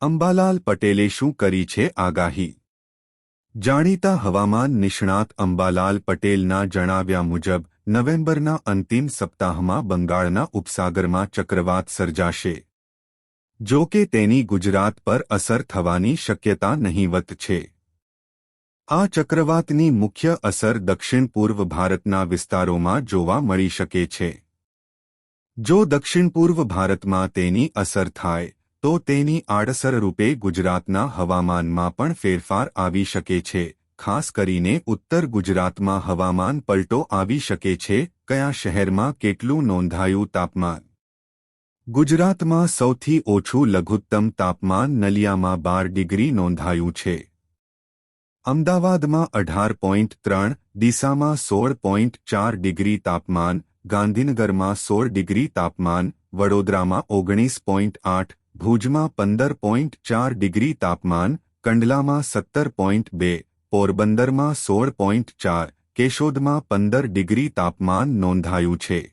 અંબાલાલ પટેલે શું કરી છે આગાહી? જાણીતા હવામાન નિષ્ણાત અંબાલાલ પટેલના જણાવ્યા મુજબ, નવેમ્બરના અંતિમ સપ્તાહમાં બંગાળના ઉપસાગરમાં ચક્રવાત સર્જાશે. જો કે તેની ગુજરાત પર અસર થવાની શક્યતા નહીવત છે. આ ચક્રવાતની મુખ્ય અસર દક્ષિણ પૂર્વ ભારતના વિસ્તારોમાં જોવા મળી શકે છે. જો દક્ષિણ પૂર્વ ભારતમાં તેની અસર થાય તો તેની આડઅસર રૂપે ગુજરાતના હવામાનમાં પણ ફેરફાર આવી શકે છે. ખાસ કરીને ઉત્તર ગુજરાતમાં હવામાન પલટો આવી શકે છે. કયા શહેરમાં કેટલું નોંધાયું તાપમાન? ગુજરાતમાં સૌથી ઓછું લઘુત્તમ તાપમાન નલિયામાં બાર ડિગ્રી નોંધાયું છે. અમદાવાદમાં અઢાર પોઈન્ટ ત્રણ દિશામાં સોળ પોઈન્ટ ચાર ડિગ્રી તાપમાન, ગાંધીનગરમાં સોળ ડિગ્રી તાપમાન, વડોદરામાં ઓગણીસ પોઈન્ટ આઠ ભુજમાં પંદર પોઈન્ટ ચાર ડિગ્રી તાપમાન, કંડલામાં સત્તર પોઈન્ટ બે, પોરબંદરમાં સોળ પોઈન્ટ ચાર, કેશોદમાં પંદર ડિગ્રી તાપમાન નોંધાયું છે.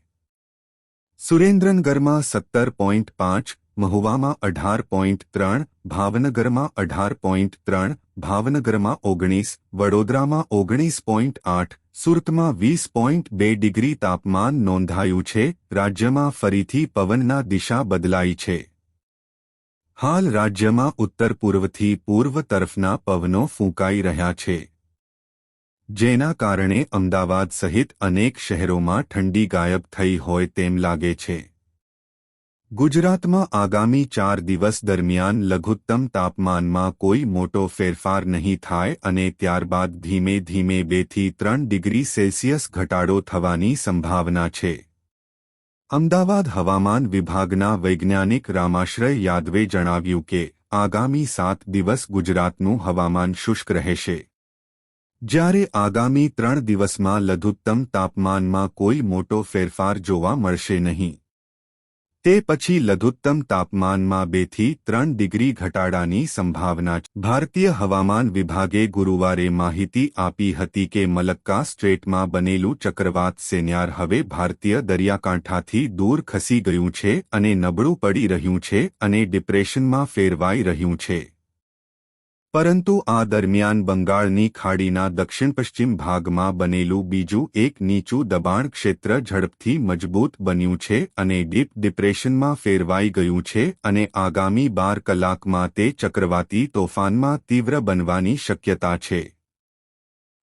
સુરેન્દ્રનગરમાં સત્તર પોઈન્ટ પાંચ, મહુવામાં અઢાર પોઈન્ટ ત્રણ, ભાવનગરમાં અઢાર પોઈન્ટ ત્રણ, ભાવનગરમાં ઓગણીસ, વડોદરામાં ઓગણીસ પોઈન્ટ આઠ, સુરતમાં વીસ પોઈન્ટ બે ડિગ્રી તાપમાન નોંધાયું છે. રાજ્યમાં ફરીથી પવનના દિશા બદલાઈ છે. હાલ રાજ્યમાં ઉત્તર પૂર્વથી પૂર્વ તરફના પવનો ફૂંકાઈ રહ્યા છે. જેના કારણે અમદાવાદ સહિત અનેક શહેરોમાં ઠંડી ગાયબ થઈ હોય તેમ લાગે છે. ગુજરાતમાં આગામી ચાર દિવસ દરમિયાન લઘુત્તમ તાપમાનમાં કોઈ મોટો ફેરફાર નહીં થાય અને ત્યારબાદ ધીમે ધીમે બેથી ત્રણ ડિગ્રી સેલ્સિયસ ઘટાડો થવાની સંભાવના છે. અમદાવાદ હવામાન વિભાગના વૈજ્ઞાનિક રામાશ્રય યાદવે જણાવ્યું કે, આગામી સાત દિવસ ગુજરાતનું હવામાન શુષ્ક રહેશે. જ્યારે આગામી ત્રણ દિવસમાં લઘુત્તમ તાપમાનમાં કોઈ મોટો ફેરફાર જોવા મળશે નહીં. તે પછી લઘુત્તમ તાપમાનમાં બેથી ત્રણ ડિગ્રી ઘટાડાની સંભાવના ભારતીય હવામાન વિભાગે ગુરુવારે માહિતી આપી હતી કે મલક્કા સ્ટ્રેટમાં બનેલું ચક્રવાત સેન્યાર હવે ભારતીય દરિયાકાંઠાથી દૂર ખસી ગયું છે અને નબળું પડી રહ્યું છે અને ડિપ્રેશનમાં ફેરવાઈ રહ્યું છે. પરંતુ આ દરમિયાન બંગાળની ખાડીના દક્ષિણ પશ્ચિમ ભાગમાં બનેલું બીજું એક નીચું દબાણ ક્ષેત્ર ઝડપથી મજબૂત બન્યું છે અને ડીપ ડિપ્રેશનમાં ફેરવાઈ ગયું છે અને આગામી બાર કલાકમાં તે ચક્રવાતી તોફાનમાં તીવ્ર બનવાની શક્યતા છે.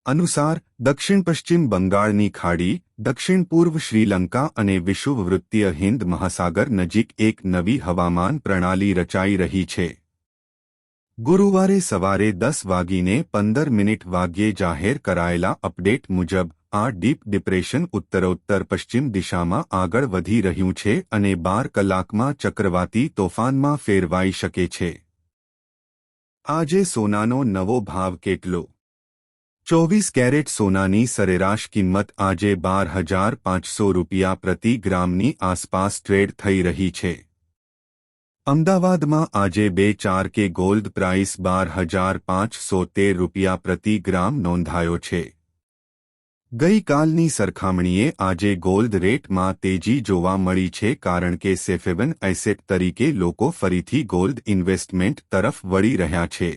અનુસાર દક્ષિણ પશ્ચિમ બંગાળની ખાડી દક્ષિણ પૂર્વ શ્રીલંકા અને વિષુવવૃત્તીય હિન્દ મહાસાગર નજીક એક નવી હવામાન પ્રણાલી રચાઈ રહી છે. ગુરુવારે સવારે દસ વાગીને પંદર મિનિટ વાગ્યે જાહેર કરાયેલા અપડેટ મુજબ, આ ડીપ ડિપ્રેશન ઉત્તરોત્તર પશ્ચિમ દિશામાં આગળ વધી રહ્યું છે અને બાર કલાકમાં ચક્રવાતી તોફાનમાં ફેરવાઈ શકે છે. આજે સોનાનો નવો ભાવ કેટલો? ચોવીસ કેરેટ સોનાની સરેરાશ કિંમત આજે બાર હજાર પાંચસો રૂપિયા પ્રતિ ગ્રામની આસપાસ ટ્રેડ થઈ રહી છે. અમદાવાદમાં આજે બે ચાર કે ગોલ્ડ પ્રાઇસ બાર હજાર પાંચસો તેર રૂપિયા પ્રતિ ગ્રામ નોંધાયો છે. ગઈકાલની સરખામણીએ આજે ગોલ્ડ રેટમાં તેજી જોવા મળી છે કારણ કે સેફેવન એસેટ તરીકે લોકો ફરીથી ગોલ્ડ ઇન્વેસ્ટમેન્ટ તરફ વળી રહ્યા છે.